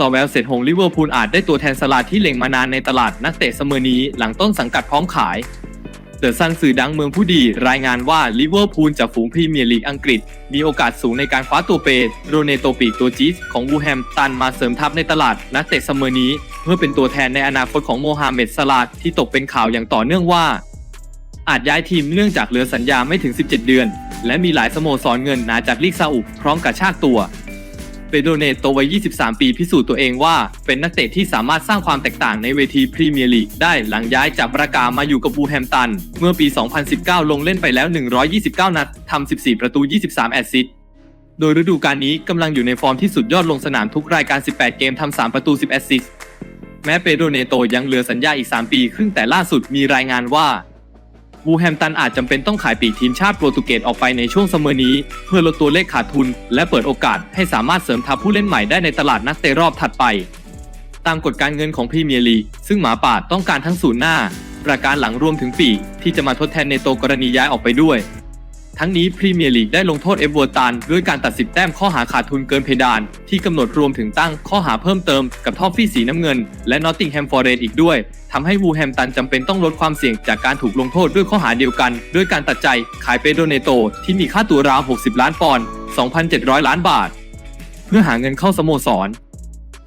ซอแวลเสร็จหงลิเวอร์พูลอาจได้ตัวแทนสลาดที่เล็งมานานในตลาดนักเตะเสมอนี้หลังต้นสังกัดพร้อมขาย เดอะซันสื่อดังเมืองผู้ดี รายงานว่าลิเวอร์พูลจากฝูงพรีเมียร์ลีกอังกฤษ มีโอกาสสูงในการคว้าตัวเปโรเนโตปีกตัวจี๊ดของวูแฮมตันมาเสริมทัพในตลาดนักเตะเสมอนี้ เพื่อเป็นตัวแทนในอนาคตของโมฮัมเหม็ดสลาดที่ตกเป็นข่าวอย่างต่อเนื่องว่า อาจย้ายทีมเนื่องจากเหลือสัญญาไม่ถึง 17 เดือน และมีหลายสโมสรเงินหนาจากลีกซาอุพร้อมกับชากตัว เปโดเนโตวัย 23 ปีพิสูจน์ตัวเองว่า เป็นนักเตะที่สามารถสร้างความแตกต่างในเวทีพรีเมียร์ลีกได้หลังย้ายจากบรากามาอยู่กับบูแฮมตัน เมื่อปี 2019 ลงเล่นไปแล้ว 129 นัดทำ 14 ประตู 23 แอสซิสต์โดยฤดูกาลนี้กำลังอยู่ในฟอร์มที่สุดยอดลงสนามทุกรายการ 18 เกมทำ 3 ประตู 10 แอสซิสต์แม้เปโดเนโตยังเหลือสัญญาอีก 3 ปี ครึ่งแต่ล่าสุดมีรายงานว่า วูแฮมตันอาจจำเป็นต้องขายปีกทีมชาติโปรตุเกสออกไปในช่วงเสมอนี้ เพื่อลดตัวเลขขาดทุน และเปิดโอกาสให้สามารถเสริมทัพผู้เล่นใหม่ได้ในตลาดนักเตะรอบถัดไป ตามกฎการเงินของพรีเมียร์ลีกซึ่งหมาป่าต้องการทั้งศูนย์หน้า ประการหลังรวมถึงปีกที่จะมาทดแทนในโตกรณีย้ายออกไปด้วย ทั้งนี้พรีเมียร์ลีกได้ลงโทษเอฟเวอร์ตันด้วยการตัดสิบแต้มข้อหาขาดทุนเกินเพดาน ที่กำหนดรวมถึงตั้งข้อหาเพิ่มเติมกับทอฟฟี่สีน้ำเงิน และนอตติงแฮมฟอร์เรสอีกด้วยทำให้วูแฮมตันจำเป็นต้องลดความเสี่ยงจากการถูกลงโทษด้วยข้อหาเดียวกัน ด้วยการตัดใจขายเปโดเนโต ที่มีค่าตัวราว 60 ล้านปอนด์ 2,700 ล้านบาท เพื่อหาเงินเข้าสโมสร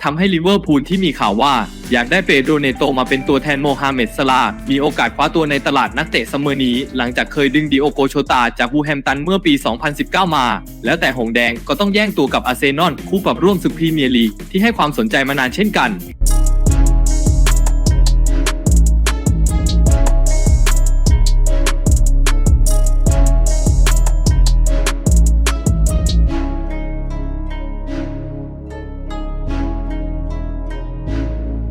ทำให้ลิเวอร์พูลที่มีข่าวว่า อยากได้เปโดรเนโตมาเป็นตัวแทนโมฮัมเหม็ดสลา มีโอกาสคว้าตัวในตลาดนักเตะเสมอนี้ หลังจากเคยดึงดิโอโกโชตาจากวูแฮมตันเมื่อปี 2019 มา แล้วแต่หงแดงก็ต้องแย่งตัวกับอาร์เซนอลคู่ปรับร่วมศึกพรีเมียร์ลีกที่ให้ความสนใจมานานเช่นกัน